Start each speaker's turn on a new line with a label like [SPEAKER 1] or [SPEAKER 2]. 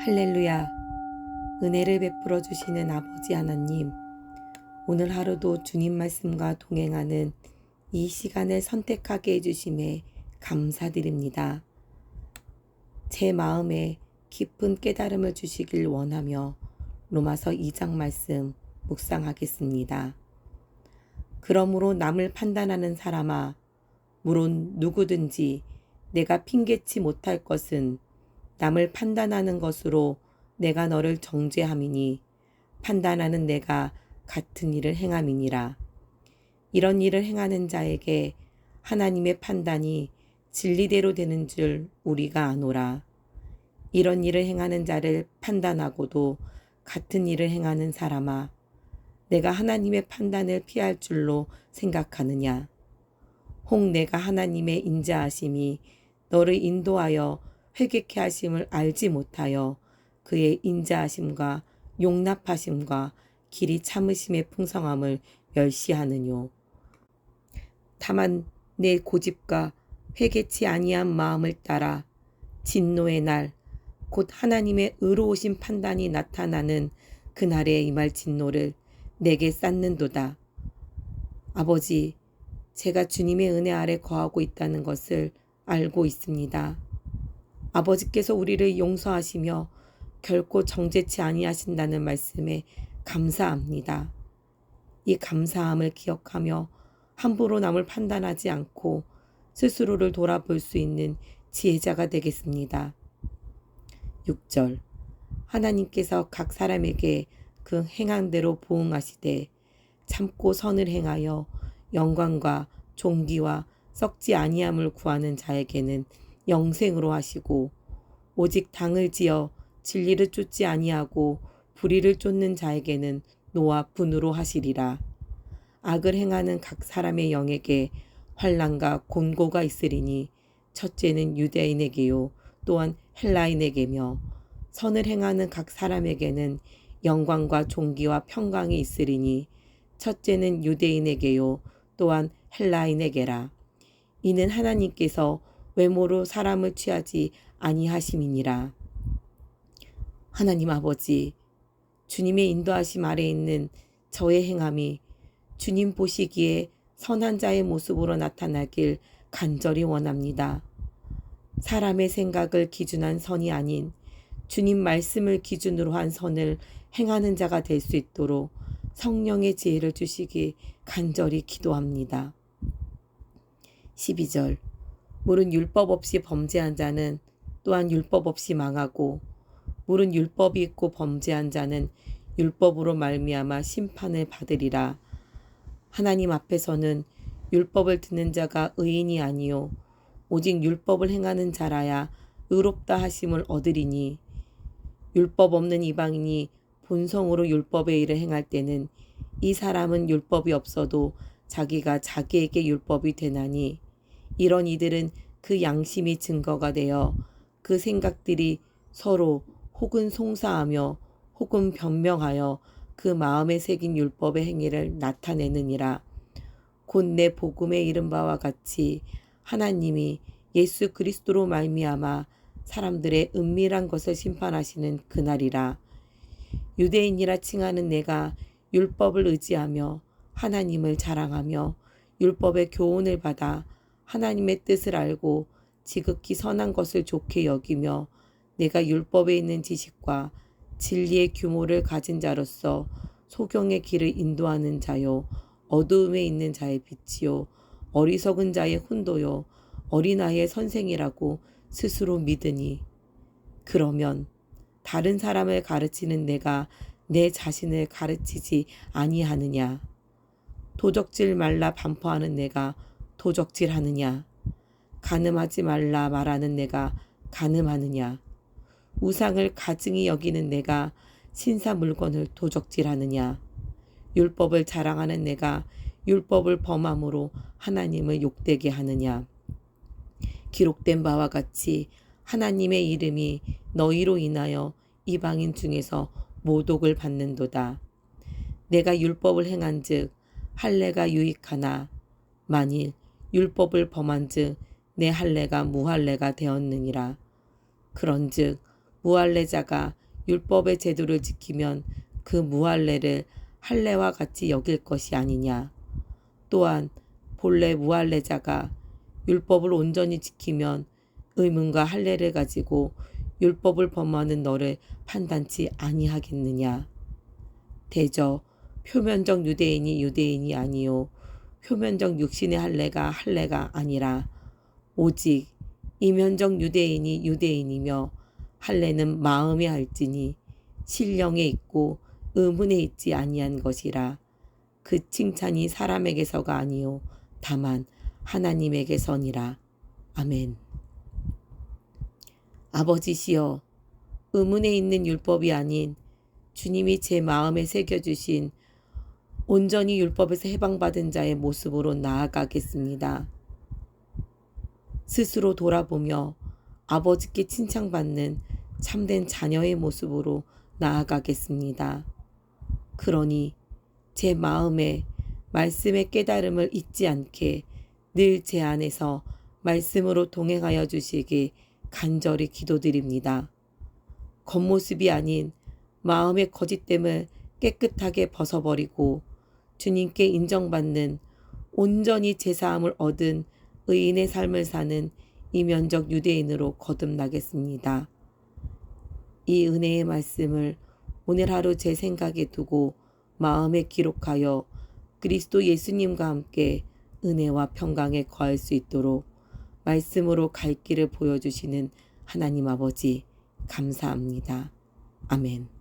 [SPEAKER 1] 할렐루야. 은혜를 베풀어 주시는 아버지 하나님. 오늘 하루도 주님 말씀과 동행하는 이 시간을 선택하게 해주심에 감사드립니다. 제 마음에 깊은 깨달음을 주시길 원하며 로마서 2장 말씀 묵상하겠습니다. 그러므로 남을 판단하는 사람아, 물론 누구든지 내가 핑계치 못할 것은 남을 판단하는 것으로 내가 너를 정죄함이니 판단하는 내가 같은 일을 행함이니라. 이런 일을 행하는 자에게 하나님의 판단이 진리대로 되는 줄 우리가 아노라. 이런 일을 행하는 자를 판단하고도 같은 일을 행하는 사람아, 내가 하나님의 판단을 피할 줄로 생각하느냐. 혹 내가 하나님의 인자하심이 너를 인도하여 회개케 하심을 알지 못하여 그의 인자하심과 용납하심과 길이 참으심의 풍성함을 멸시하느뇨. 다만 내 고집과 회개치 아니한 마음을 따라 진노의 날, 곧 하나님의 의로우신 판단이 나타나는 그날에 임할 진노를 내게 쌓는도다. 아버지, 제가 주님의 은혜 아래 거하고 있다는 것을 알고 있습니다. 아버지께서 우리를 용서하시며 결코 정죄치 아니하신다는 말씀에 감사합니다. 이 감사함을 기억하며 함부로 남을 판단하지 않고 스스로를 돌아볼 수 있는 지혜자가 되겠습니다. 6절 하나님께서 각 사람에게 그 행한대로 보응하시되 참고 선을 행하여 영광과 존귀와 썩지 아니함을 구하는 자에게는 영생으로 하시고 오직 당을 지어 진리를 쫓지 아니하고 불의를 쫓는 자에게는 노와 분으로 하시리라. 악을 행하는 각 사람의 영에게 환란과 곤고가 있으리니 첫째는 유대인에게요 또한 헬라인에게며 선을 행하는 각 사람에게는 영광과 존귀와 평강이 있으리니 첫째는 유대인에게요 또한 헬라인에게라. 이는 하나님께서 외모로 사람을 취하지 아니하심이니라. 하나님 아버지, 주님의 인도하심 아래 있는 저의 행함이 주님 보시기에 선한 자의 모습으로 나타나길 간절히 원합니다. 사람의 생각을 기준한 선이 아닌 주님 말씀을 기준으로 한 선을 행하는 자가 될 수 있도록 성령의 지혜를 주시기 간절히 기도합니다. 12절 물은 율법 없이 범죄한 자는 또한 율법 없이 망하고 물은 율법이 있고 범죄한 자는 율법으로 말미암아 심판을 받으리라. 하나님 앞에서는 율법을 듣는 자가 의인이 아니요 오직 율법을 행하는 자라야 의롭다 하심을 얻으리니 율법 없는 이방인이 본성으로 율법의 일을 행할 때는 이 사람은 율법이 없어도 자기가 자기에게 율법이 되나니 이런 이들은 그 양심이 증거가 되어 그 생각들이 서로 혹은 송사하며 혹은 변명하여 그 마음에 새긴 율법의 행위를 나타내느니라. 곧 내 복음에 이른 바와 같이 하나님이 예수 그리스도로 말미암아 사람들의 은밀한 것을 심판하시는 그날이라. 유대인이라 칭하는 내가 율법을 의지하며 하나님을 자랑하며 율법의 교훈을 받아 하나님의 뜻을 알고 지극히 선한 것을 좋게 여기며 내가 율법에 있는 지식과 진리의 규모를 가진 자로서 소경의 길을 인도하는 자요 어두움에 있는 자의 빛이요 어리석은 자의 혼도요 어린아이의 선생이라고 스스로 믿으니. 그러면 다른 사람을 가르치는 내가 내 자신을 가르치지 아니하느냐? 도적질 말라 반포하는 내가 도적질 하느냐? 가늠하지 말라 말하는 내가 가늠하느냐? 우상을 가증히 여기는 내가 신사 물건을 도적질 하느냐? 율법을 자랑하는 내가 율법을 범함으로 하나님을 욕되게 하느냐? 기록된 바와 같이 하나님의 이름이 너희로 인하여 이방인 중에서 모독을 받는도다. 내가 율법을 행한즉 할례가 유익하나 만일 율법을 범한즉 내 할례가 무할례가 되었느니라. 그런즉 무할례자가 율법의 제도를 지키면 그 무할례를 할례와 같이 여길 것이 아니냐. 또한 본래 무할례자가 율법을 온전히 지키면 의문과 할례를 가지고 율법을 범하는 너를 판단치 아니하겠느냐. 대저 표면적 유대인이 유대인이 아니요 표면적 육신의 할례가 할례가 아니라 오직 이면적 유대인이 유대인이며 할례는 마음에 할지니 신령에 있고 의문에 있지 아니한 것이라 그 칭찬이 사람에게서가 아니요 다만 하나님에게서니라 아멘. 아버지시여 의문에 있는 율법이 아닌 주님이 제 마음에 새겨 주신 온전히 율법에서 해방받은 자의 모습으로 나아가겠습니다. 스스로 돌아보며 아버지께 칭찬받는 참된 자녀의 모습으로 나아가겠습니다. 그러니 제 마음에 말씀의 깨달음을 잊지 않게 늘 제 안에서 말씀으로 동행하여 주시기 간절히 기도드립니다. 겉모습이 아닌 마음의 거짓됨을 깨끗하게 벗어버리고 주님께 인정받는 온전히 제사함을 얻은 의인의 삶을 사는 이면적 유대인으로 거듭나겠습니다. 이 은혜의 말씀을 오늘 하루 제 생각에 두고 마음에 기록하여 그리스도 예수님과 함께 은혜와 평강에 거할 수 있도록 말씀으로 갈 길을 보여주시는 하나님 아버지 감사합니다. 아멘.